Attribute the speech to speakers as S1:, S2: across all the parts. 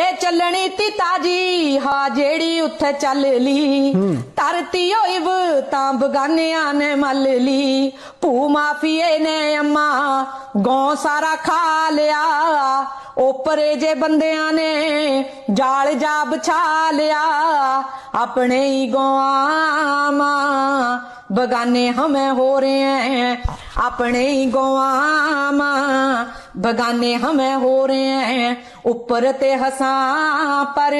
S1: ਇਹ ਚੱਲਣੀ ਤੀ ਤਾਜੀ ਹਾ ਜਿਹੜੀ ਉੱਥੇ ਚੱਲ ਲਈ ਧਰਤੀ ਹੋਇਬ ਤਾਂ ਬਗਾਨਿਆਂ ਨੇ ਮੱਲ ਲਈ ਭੂ ਮਾਫੀਏ ਨੇ ਅੰਮਾ ਗੌ ਸਾਰਾ ਖਾ ਲਿਆ। ਉਪਰੇ ਜੇ ਬੰਦਿਆਂ ਨੇ ਜਾਲ ਜਾ ਬਛਾ ਲਿਆ। ਆਪਣੇ ਹੀ ਗੋਆਂ ਮਾਂ ਬਗਾਨੇ ਹਮੇ ਹੋ ਰਹੇ हैं ਆਪਣੇ ਹੀ ਗਵਾਮਾ ਬਗਾਨੇ ਹਮੇ ਹੋ ਰਹੇ ਐ, ਉੱਪਰ ਤੇ ਹਸਾਂ, ਪਰ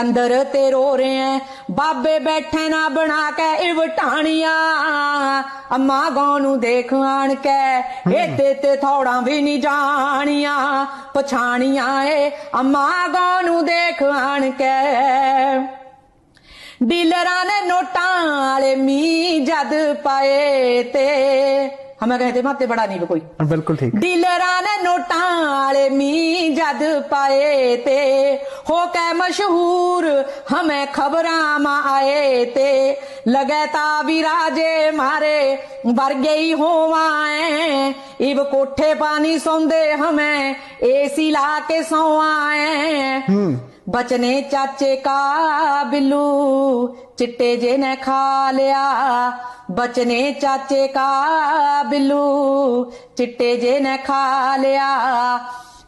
S1: ਅੰਦਰ ਤੇ ਰੋ ਰਹੇ ਐ। ਬਾਬੇ ਬੈਠੇ ਨਾ ਬਣਾ ਕੇ ਇਵਟਾਣੀਆਂ, ਅਮਾ ਗਾਂ ਨੂੰ ਦੇਖ ਆਣ ਕੇ ਇਹ ਤੇ ਤੇ ਥੋੜਾ ਵੀ ਨਹੀਂ ਜਾਣੀਆਂ। ਪਛਾਣੀਆਂ ਏ, ਅਮਾ ਗਾਂ ਨੂੰ ਦੇਖ ਆਣ ਕੇ। ਡੀਲਰਾਂ ਨੇ ਨੋਟਾਂ ਵਾਲੇ ਮੀ ਜਦ ਪਾਏ ਤੇ। ਹਮੇ ਕਹਤੇ ਮਾਤੇ ਬੜਾ ਨਹੀਂ ਕੋਈ।
S2: ਬਿਲਕੁਲ ਠੀਕ।
S1: ਡੀਲਰਾਂ ਨੇ ਨੋਟਾਂ ਵਾਲੇ ਮੀ ਜਦ ਪਾਏ ਤੇ। ਹੋ ਕੇ ਮਸ਼ਹੂਰ ਹਮੇ ਖਬਰਾਂ ਮਾ ਆਏ ਤੇ। ਲਗੇ ਤਾ ਵਿਰਾਜੇ ਮਾਰੇ ਵਰਗੇ ਹੀ ਹੋਵਾਏ ਇਬ ਕੋਠੇ ਪਾਣੀ ਸੌਂਦੇ ਹਮੇ ਏਸੀ ਲਾ ਕੇ ਸੌਵਾਏ
S2: ਬਚਨੇ
S1: ਚਾਚੇ ਕਾ ਬਿੱਲੂ ਚਿੱਟੇ ਜੇ ਨੇ ਖਾ ਲਿਆ। ਬਚਨੇ ਚਾਚੇ ਕਾ ਬਿੱਲੂ ਚਿੱਟੇ ਜੇ ਨੇ ਖਾ ਲਿਆ।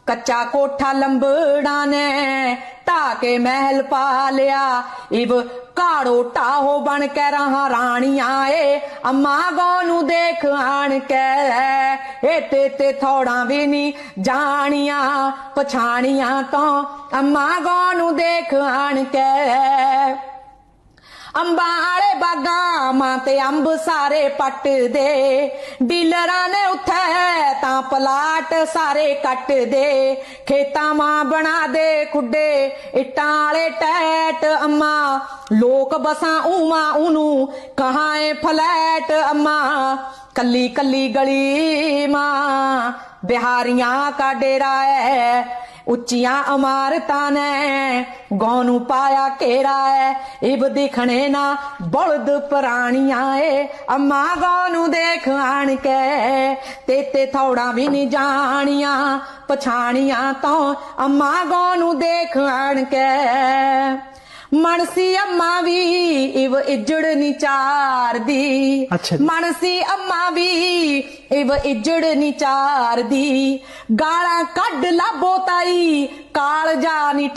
S1: ਕੱਚਾ ਕੋਠਾ ਲੰਬੜਾ ਨੇ ਢਾ ਕੇ ਮਹਿਲ ਪਾ ਲਿਆ। ਇਵ ਕਾੜੋ ਟਾਹੋ ਬਣ ਕੇ ਰਹਾ ਰਾਣੀਆਂ ਏ। ਅੰਮਾ ਗੋ ਨੂੰ ਦੇਖ ਆਣ ਕੇ ਏ ਤੇ ਤੇ ਥੋੜਾ ਵੀ ਨਹੀਂ ਜਾਣੀਆਂ। ਪਛਾਣੀਆਂ ਤੋਂ ਅੰਮਾ ਗੋ ਨੂੰ ਦੇਖ ਆਣ ਕੇ। ਅੰਬਾਲੇ ਬਾਗਾਂ ਮਾਂ ਤੇ ਅੰਬ ਸਾਰੇ ਪੱਟ ਦੇ। ਡੀਲਰਾਂ ਨੇ ਉੱਥੇ ਪਲਾਟ ਸਾਰੇ ਕੱਟ ਦੇ ਖੇਤਾਂ ਮਾਂ ਬਣਾ ਦੇ ਖੁੱਡੇ, ਇੱਟਾਂ ਵਾਲੇ ਟੈਟ ਅੰਮਾ, ਲੋਕ ਬਸਾਂ ਉਮਾ ਉਹਨੂੰ ਕਹਾਂ ਏ ਫਲੈਟ ਅੰਮਾ, ਕੱਲੀ ਕੱਲੀ ਗਲੀ ਮਾਂ, ਬਿਹਾਰੀਆਂ ਕਾ ਡੇਰਾ ਹੈ ਉੱਚੀਆਂ ਇਮਾਰਤਾਂ ਨੇ ਗੌ ਨੂੰ ਪਾਇਆ ਘੇਰਾ ਐ ਇਬ ਦਿਖਣੇ ਨਾ ਬਲਦ ਪ੍ਰਾਣੀਆਂ ਏ। ਅੰਮਾ ਗੌ ਨੂੰ ਦੇਖ ਆਣ ਕੇ ਤੇ ਤੇ ਥੋੜਾ ਵੀ ਨਹੀਂ ਜਾਣੀਆਂ। ਪਛਾਣੀਆਂ ਤੋਂ ਅੰਮਾ ਗੌ ਨੂੰ ਦੇਖ ਆਣ ਕੇ। ਮਨਸੀ ਅੰਮਾ ਵੀ ਇਵ ਇੱਜੜ ਨੀ ਚਾਰਦੀ।
S2: ਅੱਛਾ ਜੀ।
S1: ਮਨਸੀ ਅੰਮਾ ਵੀ ਇਵ ਇੱਜੜ ਨੀ ਗਾਲਾਂ ਕੱਢ ਲਾਬੋ ਤਾਈ, ਕਾਲ ਜਾ ਨੀ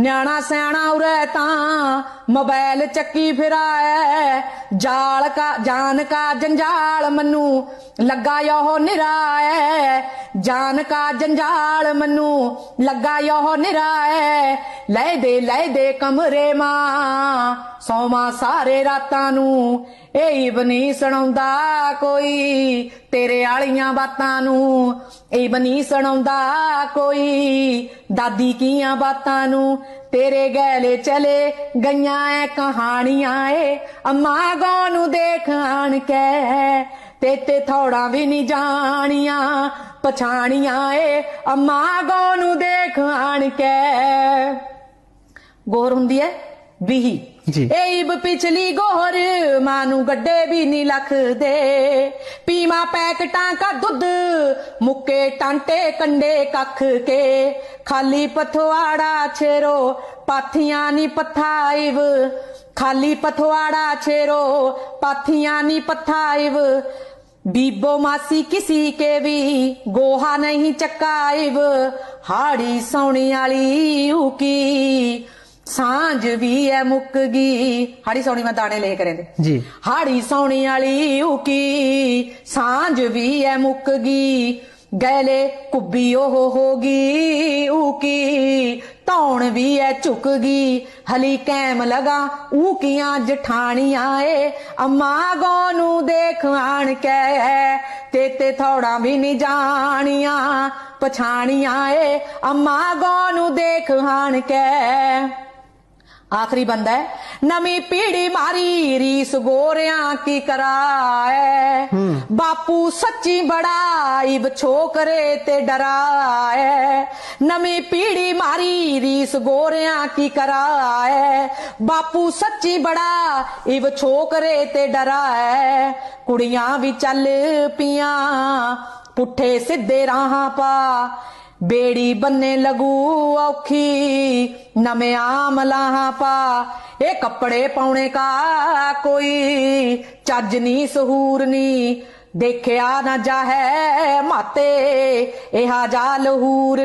S1: ਨਿਆਣਾ ਸਿਆਣਾ ਉਰੇ ਤਾਂ ਮੋਬਾਈਲ ਚੱਕੀ ਫਿਰਾਏ ਜਾਲ ਕਾ, ਜਾਨ ਕਾ ਜੰਜਾਲ ਮਨੂੰ ਲੱਗਾ ਯੋ ਨਿਰਾਏ ਜਾਨ ਕਾ ਜੰਜਾਲ ਮਨੂੰ ਲੱਗਾ ਯੋ ਨਿਰਾਏ ਲੈ ਦੇ ਲੈ ਦੇ ਕਮਰੇ ਮਾਂ ਸੋਮਾ ਸਾਰੇ ਰਾਤਾਂ ਨੂੰ ਏਬ ਨਹੀਂ ਸੁਣਾਉਂਦਾ ਕੋਈ, ਤੇਰੇ ਆਲੀਆਂ ਬਾਤਾਂ ਨੂੰ। ਏਬ ਨਹੀਂ ਸੁਣਾਉਂਦਾ ਕੋਈ, ਦਾਦੀ ਕੀਆਂ ਬਾਤਾਂ ਨੂੰ। ਤੇਰੇ ਗੈਲੇ ਚਲੇ ਗਈਆਂ ਐ ਕਹਾਣੀਆਂ ਏ। ਅੰਮਾ ਗੋ ਨੂੰ ਦੇਖਾਣ ਕੇ, ਤੇ ਤੇ ਥੋੜਾ ਵੀ ਨਹੀਂ ਜਾਣੀਆਂ, ਪਛਾਣੀਆਂ ਏ। ਅੰਮਾ ਗੋ ਨੂੰ ਦੇਖਾਣ ਕੇ। ਗੋਰ ਹੁੰਦੀ
S2: ਐ
S1: 20 ਏਬ ਪਿਛਲੀ ਗੋਹਰ ਮਾਨੂੰ ਗੱਡੇ ਵੀ ਨੀ ਲੱਖ ਦੇ ਪੀਵਾ ਪੈਕਟਾਂ ਕਾ ਦੁੱਧ, ਮੁੱਕੇ ਟਾਂਟੇ ਕੰਡੇ ਕੱਖ ਕੇ। ਖਾਲੀ ਪਥਵਾੜਾ ਛੇਰੋ, ਪਾਥੀਆਂ ਨੀ ਪਥਾਈਵ। ਖਾਲੀ ਪਥਵਾੜਾ ਛੇਰੋ, ਪਾਥੀਆਂ ਨੀ ਪਥਾਈਵ। ਬੀਬੋ ਮਾਸੀ ਕਿਸੇ ਕੇ ਵੀ ਗੋਹਾ ਨਹੀਂ ਚੱਕਾਇਵ ਹਾੜੀ ਸੌਣੀ ਵਾਲੀ ਊਕੀ ਸਾਂਝ ਵੀ ਐ ਮੁੱਕ ਗਈ। ਹਾੜੀ ਸੌਣੀ ਮੈਂ ਦਾਣੇ ਲੈ ਕਰੇ ਤੇ
S2: ਜੀ।
S1: ਹਾੜੀ ਸੌਣੀ ਵਾਲੀ ਉਕੀ ਸਾਂਝ ਵੀ ਐ ਮੁੱਕ ਗਈ। ਗੈਲੇ ਕੁੱਬੀ ਉਹ ਹੋ ਗਈ ਉਕੀ ਧੌਣ ਵੀ ਐ ਝੁਕ ਗਈ। ਹਲੀ ਕੈਮ ਲਗਾ ਉਕੀਆਂ ਜਠਾਣੀਆਂ ਏ। ਅੰਮਾ ਗੋ ਨੂੰ ਦੇਖ ਆਣ ਕੇ ਤੇ ਤੇ ਥੋੜਾ ਵੀ ਨਹੀਂ ਜਾਣੀਆਂ। ਪਛਾਣੀਆਂ ਏ। ਅੰਮਾ ਗੋ ਨੂੰ ਦੇਖ ਆਣ ਕੇ ਆਖਰੀ ਬੰਦਾ ਹੈ ਨਵੀਂ ਪੀੜੀ ਮਾਰੀ ਰੀਸ ਗੋਰਿਆਂ ਕੀ ਕਰਾਏ? ਬਾਪੂ ਸੱਚੀ ਬੜਾ ਇਬ ਛੋਕਰੇ ਤੇ ਡਰਾਏ। ਨਵੀਂ ਪੀੜੀ ਮਾਰੀ ਰੀਸ ਗੋਰਿਆਂ ਕੀ ਕਰਾਏ? ਬਾਪੂ ਸੱਚੀ ਬੜਾ ਇਬ ਛੋਕਰੇ ਤੇ ਡਰਾਏ। ਕੁੜੀਆਂ ਵੀ ਚੱਲ ਪੀਆਂ ਪੁੱਠੇ ਸਿੱਧੇ ਰਾਹਾਂ ਪਾ। ਬੇੜੀ ਬੰਨੇ ਲਗੂ ਔਖੀ ਨਵਿਆਂ ਮਲਾਹਾਂ ਪਾ। ਇਹ ਕੱਪੜੇ ਪਾਉਣੇ ਕਾ ਕੋਈ, ਚੱਜ ਨੀ, ਸਹੂਰ ਨੀ। ਦੇਖਿਆ ਨਾ ਜਾਹੈ ਮਾਤੇ, ਇਹਾ ਜਾ ਲਹੂਰ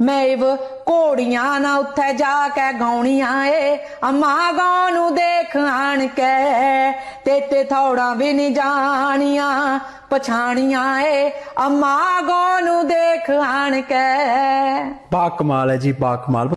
S1: ਮੈਂ ਮੈਵ ਕੋੜੀਆਂ ਨਾ ਉੱਥੇ ਜਾ ਕੇ ਗਾਉਣੀਆਂ ਏ। ਅਮਾ ਗਾਉਣ ਨੂੰ ਦੇਖ ਆਣ ਕੇ, ਤੇ ਤੇ ਥੋੜਾ ਵੀ ਨਹੀਂ ਜਾਣੀਆਂ, ਪਛਾਣੀਆਂ ਏ। ਅਮਾ ਗਾਉਣ ਨੂੰ ਦੇਖ ਆਣ ਕੇ।
S2: ਬਾ ਕਮਾਲ ਹੈ ਜੀ ਬਾ ਕਮਾਲ